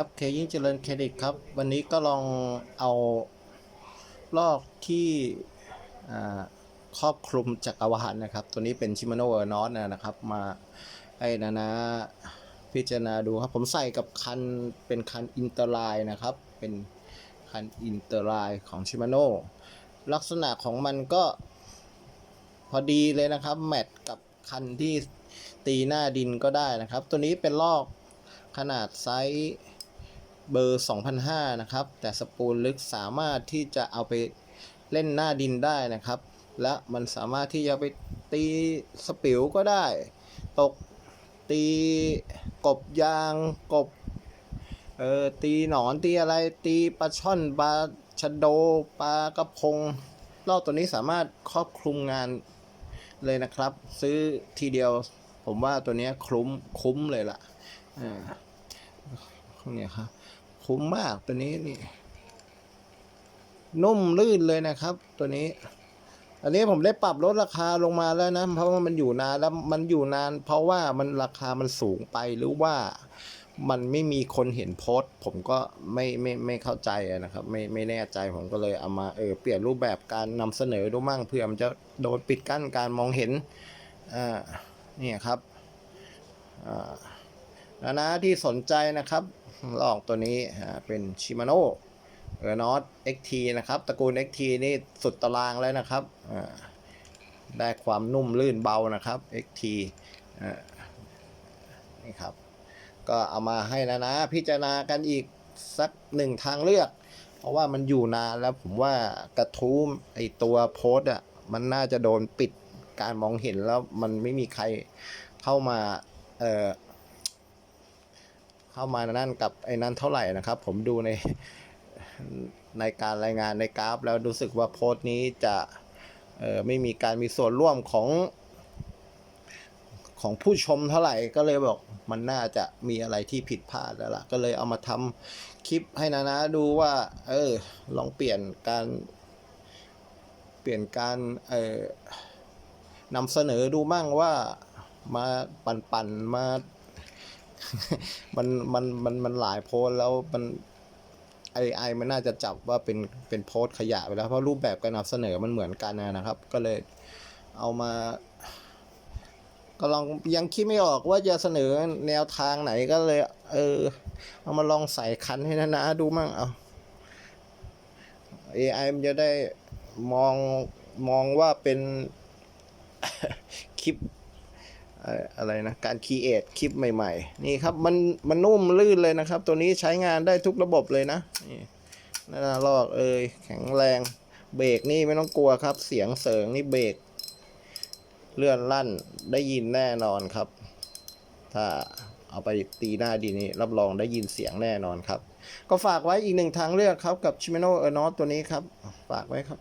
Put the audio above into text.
ครับเคยิ่งเจริญเครดิตครับ วันนี้ก็ลองเอาลอกที่ครอบคลุมจักรวาลนะครับ ตัวนี้เป็นชิม a โนเออร์นอตนะครับ มาให้นานะพิจารณาดูครับ ผมใส่กับคันเป็นคันอินเตอร์ไลน์นะครับ เป็นคันอินเตอร์ไลน์ของชิม a โนลักษณะของมันก็พอดีเลยนะครับ แมทกับคันที่ตีหน้าดินก็ได้นะครับ ตัวนี้เป็นลอกขนาดไซส์ เบอร์2005นะครับ แต่สปูลลึกสามารถที่จะเอาไปเล่นหน้าดินได้นะครับ และมันสามารถที่จะไปตีสปิวก็ได้ ตกตีกบยางกบเออตีหนอนตีอะไรตีปลาช่อนปลาชะโดปลากระพงรอบตัวนี้สามารถครอบคลุมงานเลยนะครับ ซื้อทีเดียวผมว่าตัวนี้คุ้มคุ้มเลยล่ะอ่า เนี่ยครับคุ้มมากตัวนี้นี่ นุ่มลื่นเลยนะครับ ตัวนี้ อันนี้ผมได้ปรับลดราคาลงมาแล้วนะ เพราะว่ามันอยู่นานแล้วมันอยู่นาน เพราะว่ามันราคามันสูงไปหรือว่ามันไม่มีคนเห็นโพสต์ ผมก็ไม่ไม่ไม่เข้าใจนะครับ ไม่ไม่แน่ใจผมก็เลยเอามาเออเปลี่ยนรูปแบบการนำเสนอดูมั่งเพื่อมันจะโดนปิดกั้นการมองเห็นอ่านี่ครับอ่า นะนะที่สนใจนะครับลอกตัวนี้เป็นชิมาโน่เออร์นอต XT นะครับ ตระกูล XT นี่สุดตารางแล้วนะครับอ่าได้ความนุ่มลื่นเบานะครับ XT อ่านี่ครับ ก็เอามาให้นะนะ พิจารณากันอีกสักหนึ่งทางเลือก เพราะว่ามันอยู่นานแล้วผมว่ากระทู้ไอตัวโพสอะมันน่าจะโดนปิดการมองเห็นแล้วมันไม่มีใครเข้ามาเอ่อ เข้ามานั่นกับไอ้นั้นเท่าไหร่นะครับ ผมดูในในการรายงานในกราฟ แล้วรู้สึกว่าโพสต์นี้จะออไม่มีการมีส่วนร่วมของของผู้ชมเท่าไหร่ก็เลยบอกมันน่าจะมีอะไรที่ผิดพลาดแล้วล่ะ ก็เลยเอามาทำคลิปให้นานะดูว่า เออ ลองเปลี่ยนการ เปลี่ยนการเออนำเสนอดูมั่งว่ามาปั่นๆมา มันมันมันมันหลายโพสแล้วมันไอไอมันน่าจะจับว่าเป็นเป็นโพสขยะไปแล้วเพราะรูปแบบการนำเสนอมันเหมือนกันนะครับ ก็เลยเอามา ก็ลองยังคิดไม่ออกว่าจะเสนอแนวทางไหนก็เลย เออ เอามาลองใส่คันให้นะนะดูมั่งเอา AI มันจะได้มองมองว่าเป็นคลิป อะไรนะการคีเอทคลิปใหม่ๆ นี่ครับมันมันนุ่มลื่นเลยนะครับ ตัวนี้ใช้งานได้ทุกระบบเลยนะนี่นาลอกเอยแข็งแรงเบรกนี่ไม่ต้องกลัวครับ เสียงเสริงนี่เบรกเลื่อนลั่นได้ยินแน่นอนครับ ถ้าเอาไปตีหน้าดีนี่รับรองได้ยินเสียงแน่นอนครับ ก็ฝากไว้อีกหนึ่งทางเลือกครับกับ Shimano e r n o t ตัวนี้ครับ ฝากไว้ครับ